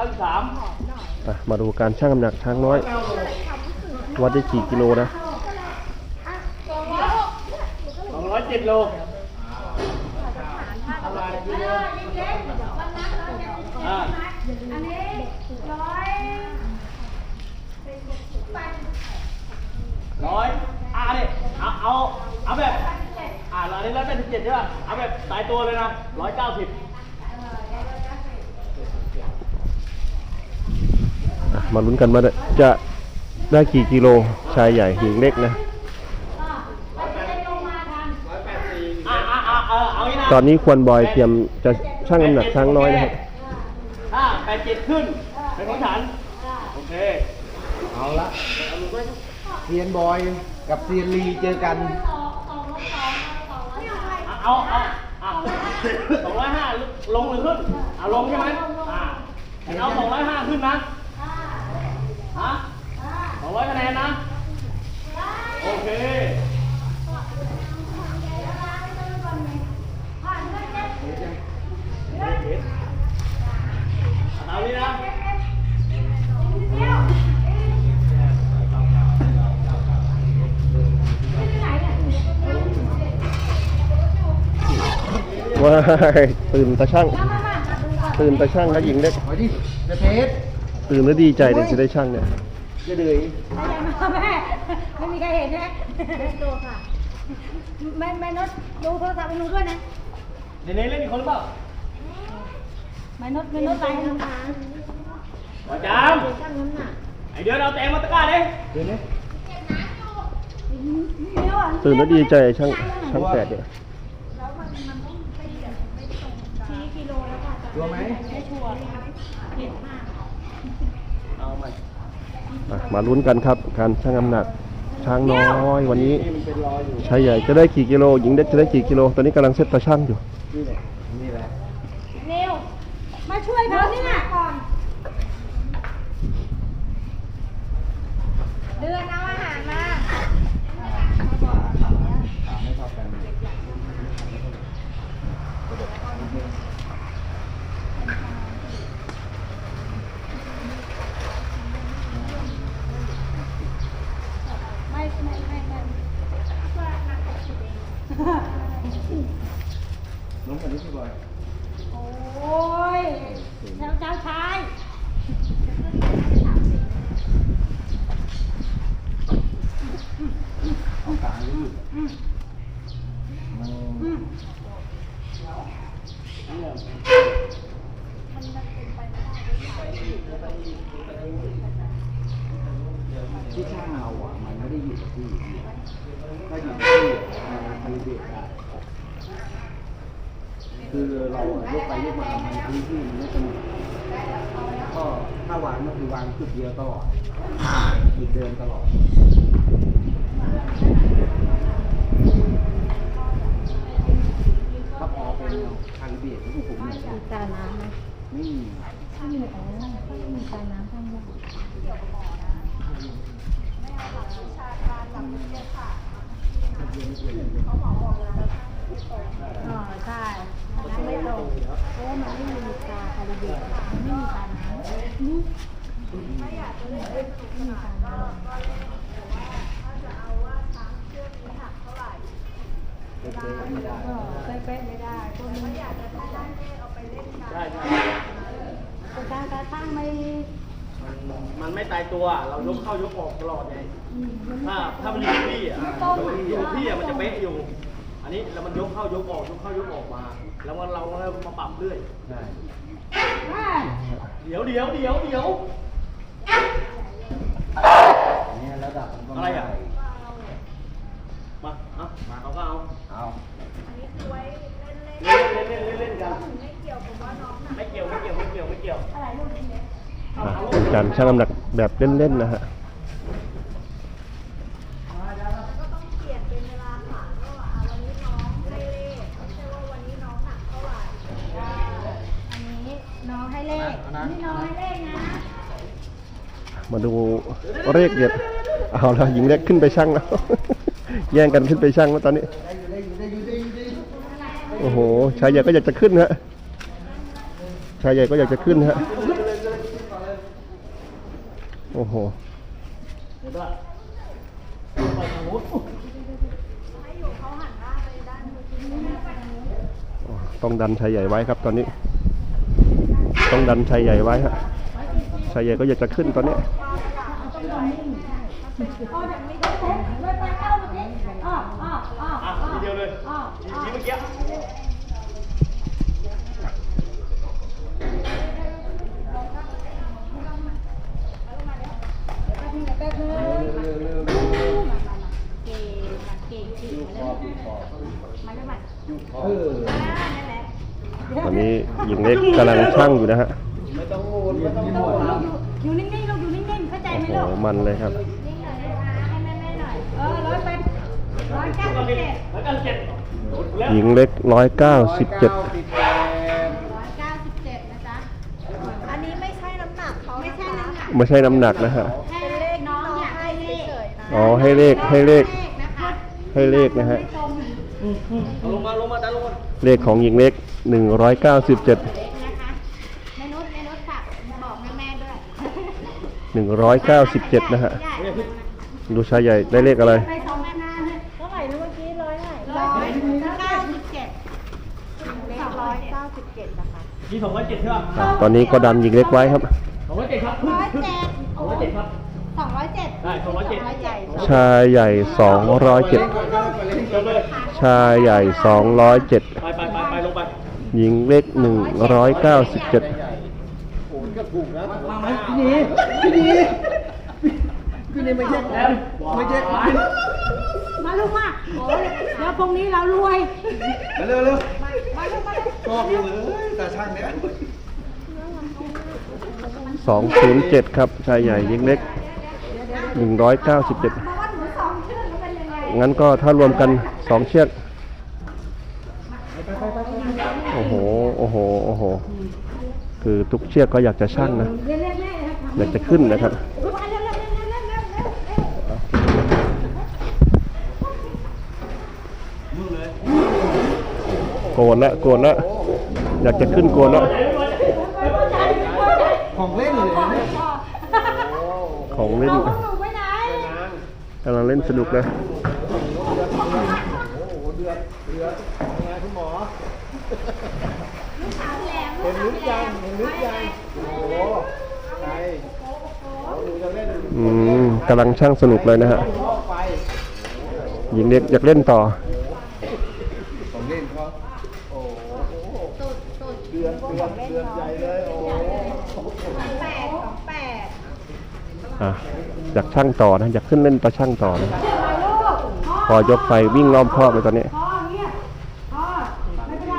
ขั้นสามอะมาดูการชั่งน้ำหนักช้างน้อย วัดได้กี่กิโลนะสองร้อยเจ็ดโลอ่าอันนี้ร้อยร้อยอ่าเนี่ยเอาเอาเอาแบบอ่าเราได้ร้อยแปดสิบเจ็ดใช่ป่ะเอาแบบตายตัวเลยนะร้อยเก้าสิบ อะ มาลุ้นกันว่าจะได้กี่กิโลชายใหญ่หญิงเล็กนะ ตอนนี้ควรบอยเตรียมจะชั่งน้ำหนักช้างน้อยนะครับถ้าแปดเจ็ดขึ้นเป็นของฉันโอเคเอาละเซียนบอยกับเซียนลีเจอกันเอาเอาเอาสองร้อยห้าลงหรือขึ้นเอาลงใช่ไหมอ่าเอาสองร้อยห้าขึ้นนะ ฮะสองร้อยคะแนนนะ โอเคเอานี้นะว้ายตื่นตาช่าง ตื่นตาช่างแล้วหญิงเล็กขอดิเดอะเพชร ตื่นแล้วดีใจเลยจะได้ช่างเนี่ยจะเดือยไม่ได้มาแม่ ไม่มีใครเห็นใช่ไหมดูค่ะแม่แม่นดดูโทรศัพท์ให้หนูด้วยนะเดี๋ยวนี้เล่นอีกคนหรือเปล่าแม่นดแม่นดไปน้ำตาลประจามไอเดือนเอาแตงมาตะกร้าดิเดี๋ยวนี้เดี๋ยวอะตื่นแล้วดีใจช่างช่างแปดเนี่ยชี้กิโลแล้วค่ะชัวร์ไหมไม่ชัวร์เห็นมาก เอาใหม่อะมาลุ้นกันครับ การชั่งน้ำหนักช้างน้อย วันนี้นี่มันเป็นรอยอยู่ชายใหญ่จะได้กี่กิโล หญิงเล็กจะได้กี่กิโล ตอนนี้กำลังเซตตาช่างอยู่ นี่แหละนี่แหละเร็วมาช่วยเขาเนี่ยก่อนเดือนเอาอาหารมา ไม่เท่ากัน ไม่ไม่ไม่ไม่ว่านักสิเอง น้องคนนี้พี่บอยโอ้ยเจ้าเจ้าชายเอากลางหรืออยู่อืมที่ช่างเราอะ มันไม่ได้อยู่กับที่ถ้าอยู่กับที่มันคาลิเบรตได้คือ เราอะยกไปยกมามันพื้นที่มันไม่สนุกก็ถ้าวางก็คือวางจุดเดียวตลอดจุดเดิมตลอดถ้าพอเป็นคาลิเบรตที่ผมเนี่ยมีตาน้ำไหมไม่มีไม่มีอ๋อไม่มีตาน้ำข้างบนอ๋อ ใช่น้ำไม่ลงเพราะว่ามันไม่มีตาคาริเบียมันไม่มีตาน้ำนี่ไม่มีตาน้ำเป๊ะไม่ได้เออเป๊ะๆไม่ได้พวกนี้ใช่ใช่แต่การกระทั่งไม่มันมันไม่ตายตัว เรายกเข้ายกออกตลอดไงถ้าถ้ามันอยู่ที่อะอยู่ที่อะมันจะเป๊ะอยู่ นนี้แล้วมันยกเข้ายกออกยกเข้ายกออกมา แล้วมันเราเรามาปรับเรื่อย ใช่ว่าเดี๋ยวเดี๋ยวเดี๋ยวเดี๋ยวอันนี้ระดับมันก็อะไรม่อะ มาเอามาเอาก็เอา เอาเล่นเล่นเล่นเล่นเล่นกันไม่เกี่ยวผมว่าน้องไม่เกี่ยวไม่เกี่ยวไม่เกี่ยวไม่เกี่ยว อะไรลูกนี้อะเป็นการชั่งน้ำหนักแบบเล่นๆนะฮะ อันนี้น้องให้เลขนี่น้องให้เลขนะ มาดูเลขเด็ดเอาแล้วหญิงเล็กขึ้นไปชั่งแล้ว แย่งกันขึ้นไปชั่งแล้วตอนนี้ โอ้โห ชายใหญ่ก็อยากจะขึ้นฮะ ชายใหญ่ก็อยากจะขึ้นฮะ โอ้โหต้องดันชายใหญ่ไว้ครับตอนนี้ ต้องดันชายใหญ่ไว้ฮะชายใหญ่ก็อยากจะขึ้นตอนนี้อะทีเดียวเลยทีเมื่อกี้ เออ ตอนนี้หญิงเล็ กกำลังช่างอยู่นะฮะไม่ต้องโอนไม่ต้องโอนอยู่นิ่งๆลูกอยู่นิ่งๆเข้าใจไหมโอ้ลูกโหมันเลยครับ นิ่งหน่อยนะคะให้แม่ๆหน่อยเออร้อยแปดร้อยเก้าแล้วสิก็บเจ็ดแล้วก็เจ็ดแล้วหญิงเล็กร้อยเก้าสิบเจ็ดร้อยเก้าสิบเจ็ดนะจ๊ะอันนี้ไม่ใช่น้ำหนักเขาไม่ไม่ใช่ใช่น้ำน้ำหหนันักกไม่ใช่น้ำหนักนะฮะ แค่เลขน้องอยากให้เลขเฉยๆนะอ๋อให้เลขให้เลข นะคะให้เลขนะฮะเอาลงมาลงมาดันลงมาเลขของหญิงเล็กหนึ่งร้อยเก้าสิบเจ็ด 197 นะฮะ ดูชายใหญ่ได้เลขอะไร ไปสองพันห้าเท่าไหร่นะเมื่อกี้ร้อยเท่ไรร้อยเก้าสิบเจ็ดสองร้อยเก้าสิบเจ็ดนะคะมีสองร้อยเจ็ดใช่ป่ะอะตอนนี้ก็ดันยิงเล็กไว้ครับ สองร้อยเจ็ดครับขึ้สองร้อยเจ็ดครับ สองร้อยเจ็ดได้สองยเจ็ด สองร้อยเจ็ดชายใหญ่ 207ร็วยชายใหญ่ ไปไปไปไปลงไปยิงเล็ก 197 มาไหมพี่หพี่นีพี่นีไม่แยกแล้วไม่แยกไปมาลูกมาโอ้ยเดี๋ยวพรุ่งนี้เรารวยเร็วเร็วมาลูกมาลูกชอบเลยแต่ช่างเนี้ยสองศูนย์เจ็ดครับชายใหญ่หญิงเล็กหนึ่งร้อยเก้าสิบเจ็ดมาว่าหนูสองเชื่อหนูเป็นยังไงงั้นก็ถ้ารวมกันสองเชือกโอ้โห โอ้โห โอ้โห คือทุกเชือกก็อยากจะชั่งนะ อยากจะขึ้นนะครับลูกมาเร็วเร็วเร็วเร็วเร็วเร็วเร็วโกนละโกนละอยากจะขึ้นโกนละของเล่นเลยเนี่ยของเล่นเอาของหนูไปไหนกำลังเล่นสนุกเลยโอ้โหเดือดเดือดยังไงคุณหมอเห็นลึกยังเห็นลึกยังโอ้โหใครเอาดูจะเล่น อืม กำลังช่างสนุกเลยนะฮะหญิงเล็กอยากเล่นต่อของเล่นเขาโอ้โหเดือดเดือดเดือดใหญ่เลยากช่างต่อนะอยากขึ้นเล่นตาช่างต่อนะพอยกไปวิ่งรอบครอบเลยตอนนี้ พ่อเงียบพ่อไม่เป็นไร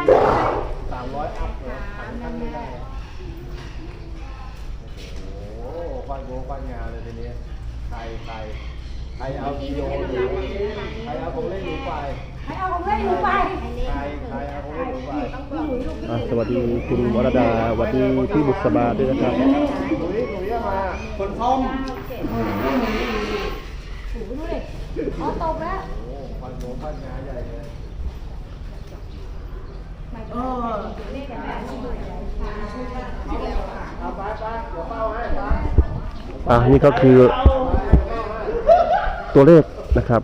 สามร้อยอัพเลยทำไม่ได้โอ้โหฟันโบฟันงาเลยทีนี้ ใครใคร ใครเอากิโลหรือใครเอาของเล่นหรือไปให้เอาของเล่นหนูไปใครใครเอาของเล่นหรือไปอะสวัสดีคุณวรดาสวัสดีพี่บุษบาด้วยนะครับหนุ่ยหนุ่ยมาคนท่อมอ๋อตกแล้วโอ้ฟันโบฟันงาใหญ่เลยเอาไปไปเดี๋ยวเป้าให้ไปอะนี่ก็คือ ตัวเลขนะครับ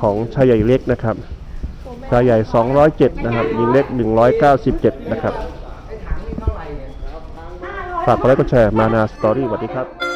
ของชายใหญ่เล็กนะครับชายใหญ่ 207 นะครับหญิงเล็ก 197 นะครับ ฝากกดไลค์กดแชร์มานาสตอรี่สวัสดีครับ